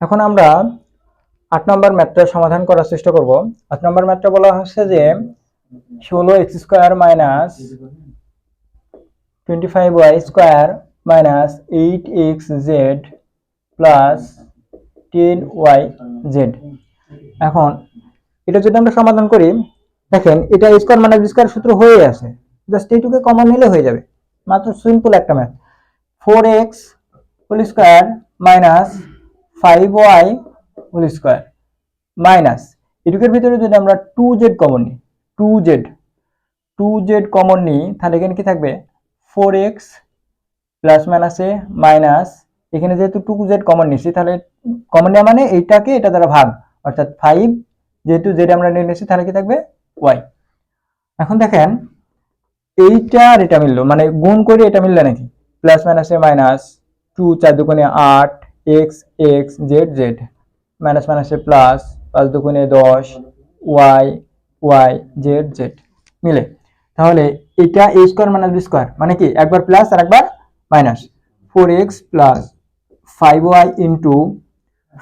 এখন আমরা আট নম্বর ম্যাথটা সমাধান করার চেষ্টা করব। আট নম্বর ম্যাথটা বলা হচ্ছে যে ষোলো x square minus twenty five y square minus eight x z plus ten y z. এখন এটা যদি আমরা সমাধান করি, দেখেন এটা স্কোয়ার মাইনাস স্কোয়ার সূত্র হয়ে আছে। জাস্ট এইটুকে কমন নিলে হয়ে যাবে। মাত্র সিম্পল একটা math four x whole square minus five y whole square minus এটুকের ভিতরে যদি আমরা টু জেড কমন নিই two z two z common নিই, তাহলে এখানে কি থাকবে? ফোর এক্স প্লাস মাইনাসে মাইনাস এখানে যেহেতু টু জেড কমন নিচ্ছি তাহলে কমন নেওয়া মানে এইটাকে এটা দ্বারা ভাগ, অর্থাৎ ফাইভ যেহেতু জেড আমরা নিয়ে নিচ্ছি তাহলে কি থাকবে? ওয়াই এখন দেখেন, এইটা আর এটা মিললো মানে গুণ করে এটা মিললে নাকি? প্লাস মাইনাসে মাইনাস টু চার দুগুণে আট x x z z minus মাইনাসে প্লাস পাঁচ দুগুণে দশ ওয়াই ওয়াই জেড জেড মিলে। তাহলে এটা a square minus b square মানে কি? একবার প্লাস আর একবার minus four x plus five y into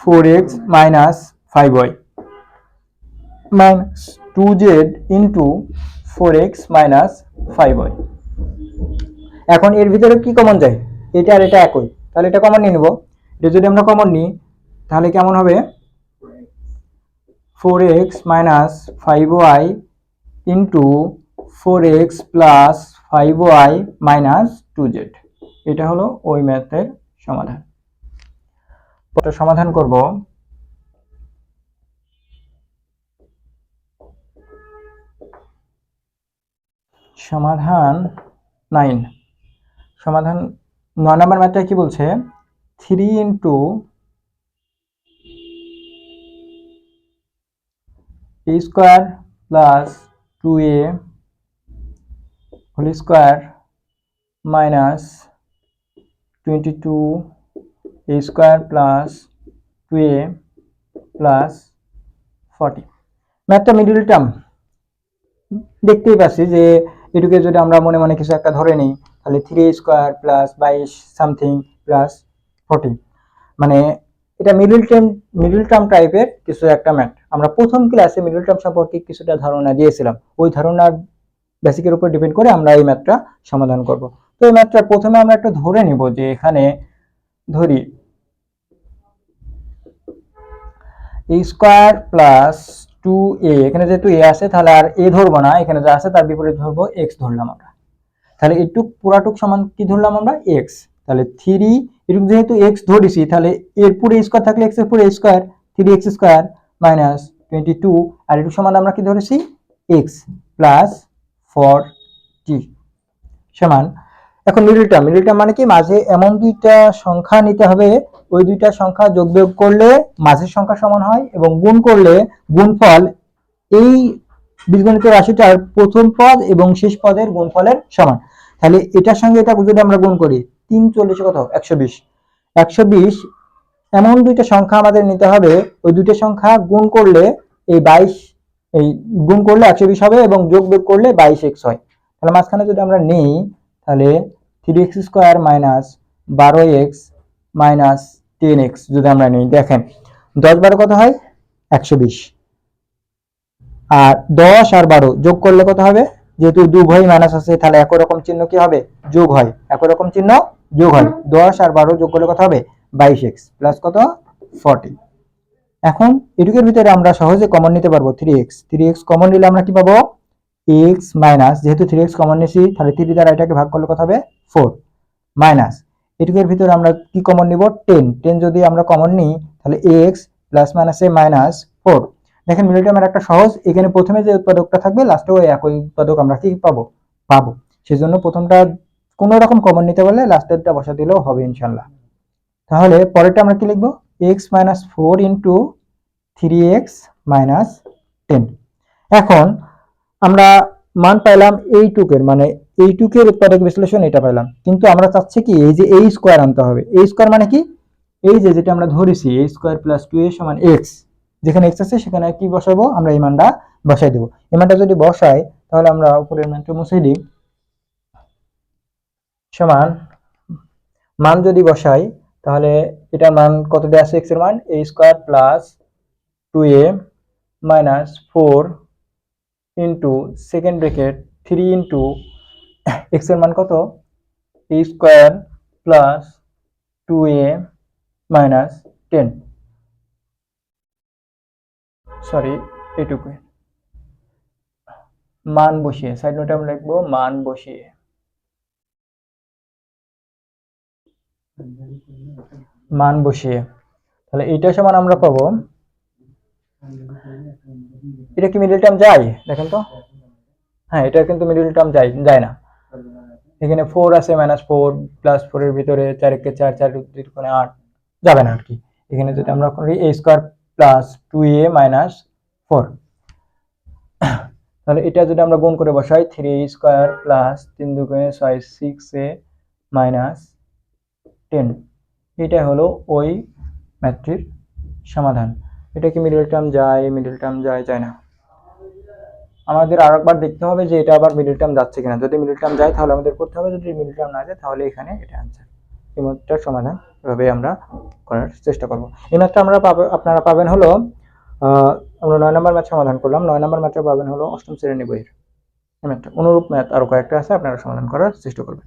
four x minus five y minus two z into four x minus five y এখন এর ভিতরে কি কমন যায়? এটা আর এটা একই। তাহলে এটা কমন নিয়ে নেব। এটা যদি আমরা কমন নিই, তাহলে কেমন হবে? Four x minus five y into four x plus five y minus two z এটা হলো ওই ম্যাথের সমাধান। ওটা সমাধান করব। সমাধান নাইন সমাধান নয় নম্বর ম্যাথটা কি বলছে? Three into a square plus two a whole square minus twenty two a square plus two a plus forty. ম্যাথটা মিডিল টার্ম। দেখতেই পাচ্ছি যে এটুকে যদি আমরা মনে মনে কিছু একটা ধরে নিই, তাহলে থ্রি স্কোয়ার প্লাস বাইশ সামথিং প্লাস ফোরটি মানে এটা মিডল টার্ম মিডল টার্ম টাইপের কিছু একটা ম্যাথ আমরা প্রথম ক্লাসে মিডল টার্ম সম্পর্কে কিছুটা ধারণা দিয়েছিলাম। ওই ধারণার বেসিকের উপর ডিপেন্ড করে আমরা এই ম্যাথটা সমাধান করব। তো এই ম্যাথটা প্রথমে আমরা একটু ধরে নিব যে এখানে ধরি a square plus two a এখানে যেহেতু এ আছে তাহলে আর এ ধরবো না, এখানে যা আছে তার বিপরীত ধরবো এক্স ধরলাম আমরা। তাহলে এটুক পুরাটুক সমান কি ধরলাম আমরা? এক্স তাহলে থ্রি এরকম যেহেতু এক্স ধরেছি, তাহলে এর পুরো স্কোয়ার থাকলে এক্সের পুরো square three x square minus twenty two আর এটুক সমান আমরা কি ধরেছি? এক্স প্লাস ফোর টি সমান। এখন মিডল টার্ম মিডল টার্ম মানে কি? মাঝে এমন দুইটা সংখ্যা নিতে হবে, ওই দুইটা সংখ্যা যোগ বিয়োগ করলে মাঝের সংখ্যা সমান হয় এবং গুণ করলে গুণফল এই বীজগণিত রাশিটার প্রথম পদ এবং শেষ পদের গুণফলের সমান। তাহলে এটার সঙ্গে এটা যদি আমরা গুণ করি তিন চল্লিশে কত? একশো বিশ। একশো বিশ, এমন দুইটা সংখ্যা আমাদের নিতে হবে। ওই দুইটা সংখ্যা গুণ করলে এই বাইশ, এই গুণ করলে একশো বিশ হবে এবং যোগ বিয়োগ করলে বাইশ এক্স হয়। তাহলে মাঝখানে যদি আমরা নিই, তাহলে থ্রি এক্স স্কোয়ার মাইনাস বারো এক্স মাইনাস টেন এক্স যদি আমরা নিই, দেখেন, দশ বারো কত হয়? একশো বিশ। আর দশ আর বারো যোগ করলে কত হবে? যেহেতু দুভয় মাইনাস আছে, তাহলে একই রকম চিহ্ন কি হবে? যোগ হয়। একই রকম চিহ্ন যোগ হয় দশ আর বারো যোগ করলে কত হবে? বাইশ এক্স প্লাস কত? ফর্টি এখন এটুকের ভিতরে আমরা সহজে কমন নিতে পারব three x. Three x common নিলে আমরা কি পাবো? এক্স মাইনাস যেহেতু থ্রি এক্স কমন নিয়েছি, তাহলে থ্রি দ্বারা এটাকে ভাগ করলে কত হবে? ফোর মাইনাস এটুকের ভিতরে আমরা কি কমন নিব? টেন টেন যদি আমরা কমন নিই, তাহলে এক্স প্লাস মাইনাসে মাইনাস ফোর দেখেন মিডল টার্মের একটা সহজ, এখানে প্রথমে যে উৎপাদকটা থাকবে লাস্টেও একই উৎপাদক আমরা কি পাবো? পাবো। সেজন্য প্রথমটা কোনো রকম কমন নিতে পারলে লাস্টেরটা বসা দিলেও হবে ইনশাল্লাহ তাহলে পরেরটা আমরা কি লিখব? X minus four into three x minus ten এখন আমরা মান পাইলাম এইটুকের মানে এইটুকের উৎপাদক বিশ্লেষণ এটা পাইলাম। কিন্তু আমরা চাচ্ছি কি এই যে এই স্কোয়ার আনতে হবে। এই স্কোয়ার মানে কি? এই যে যেটা আমরা ধরেছি এই স্কোয়ার প্লাস টু এ সমান এক্স যেখানে এক্স আছে, সেখানে কি বসাবো? আমরা এই মানটা বসাই দেবো। এই মানটা যদি বসাই, তাহলে আমরা উপরের মানটা মুছে দিই। সমান মান যদি বসাই, তাহলে এটা মান কত দেওয়া আছে? এক্সের মান? A square plus two a minus four into second bracket three into এক্সের মান কত? A square plus two a minus ten sorry এটুকু মান বসিয়ে সাইড নোটে আমরা লিখব, মান বসিয়ে। মান বসিয়ে। তাহলে এইটা সমান আমরা পাবো। এটা কি মিডল টার্ম যায়? দেখেন তো। হ্যাঁ এটা কিন্তু মিডল টার্ম যায় যায় না। এখানে ফোর আছে মাইনাস ফোর প্লাস ফোরের ভিতরে চার একে চার চার দুই আট, যাবে না আর কি। এখানে যদি আমরা করি a square plus two a minus four তাহলে এটা যদি আমরা গুণ করে বসাই থ্রি স্কোয়ার প্লাস তিন দুগুণে ছয় সিক্স এ মাইনাস টেন। এটা হলো ওই ম্যাথটির সমাধান। এটা কি মিডল টার্ম যায় মিডল টার্ম যায় যায় না। আমাদের আর একবার দেখতে হবে যে এটা আবার মিডল টার্ম যাচ্ছে কিনা। যদি মিডল টার্ম যায়, তাহলে আমাদের করতে হবে, যদি মিডল টার্ম না যায়, তাহলে এখানে এটা আনসার এই সমাধান এভাবে আমরা করার চেষ্টা করব। এই ম্যাথটা আমরা পাবে, আপনারা পাবেন হলো আমরা নয় নম্বর ম্যাথ সমাধান করলাম। নয় নম্বর ম্যাথটা পাবেন হলো অষ্টম শ্রেণি বইয়ের। এই ম্যাথটা। অনুরূপ ম্যাথ আরও কয়েকটা আছে, আপনারা সমাধান করার চেষ্টা করবেন।